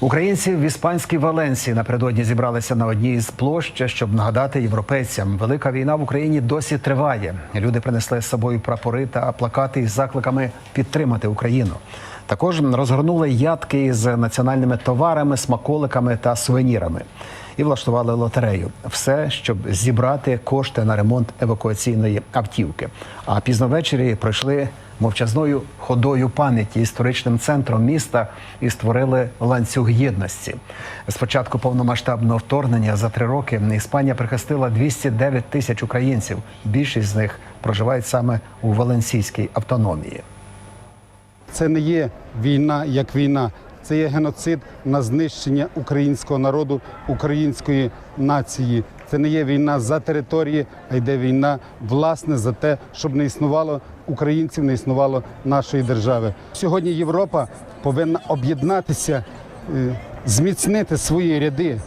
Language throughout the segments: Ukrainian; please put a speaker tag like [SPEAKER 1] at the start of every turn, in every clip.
[SPEAKER 1] Українці в іспанській Валенсії напередодні зібралися на одній з площ, щоб нагадати європейцям, велика війна в Україні досі триває. Люди принесли з собою прапори та плакати із закликами підтримати Україну. Також розгорнули ядки з національними товарами, смаколиками та сувенірами. І влаштували лотерею. Все, щоб зібрати кошти на ремонт евакуаційної автівки. А пізно ввечері пройшли мовчазною ходою пам'яті історичним центром міста і створили ланцюг єдності. З початку повномасштабного вторгнення за три роки Іспанія прихистила 209 тисяч українців. Більшість з них проживають саме у Валенсійській автономії.
[SPEAKER 2] Це не є війна як війна, це є геноцид на знищення українського народу, української нації. Це не є війна за території, а йде війна власне за те, щоб не існувало українців, не існувало нашої держави. Сьогодні Європа повинна об'єднатися, е, зміцнити свої ряди,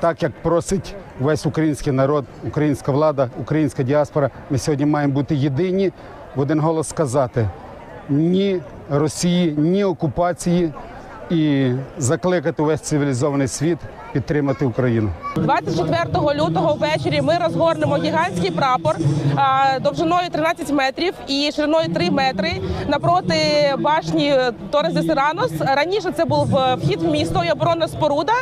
[SPEAKER 2] так як просить весь український народ, українська влада, українська діаспора. Ми сьогодні маємо бути єдині в один голос сказати ні Росії, ні окупації і закликати весь цивілізований світ підтримати Україну.
[SPEAKER 3] 24 лютого ввечері ми розгорнемо гігантський прапор довжиною 13 метрів і шириною 3 метри напроти башні Торес де Сиранос. Раніше це був е, вхід в місто і оборонна споруда.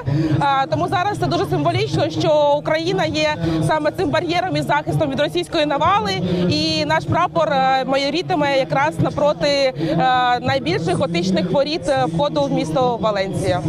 [SPEAKER 3] Тому зараз це дуже символічно, що Україна є саме цим бар'єром і захистом від російської навали. І наш прапор е, майорітиме якраз напроти е, найбільших готичних воріт входу в місто Валенсія.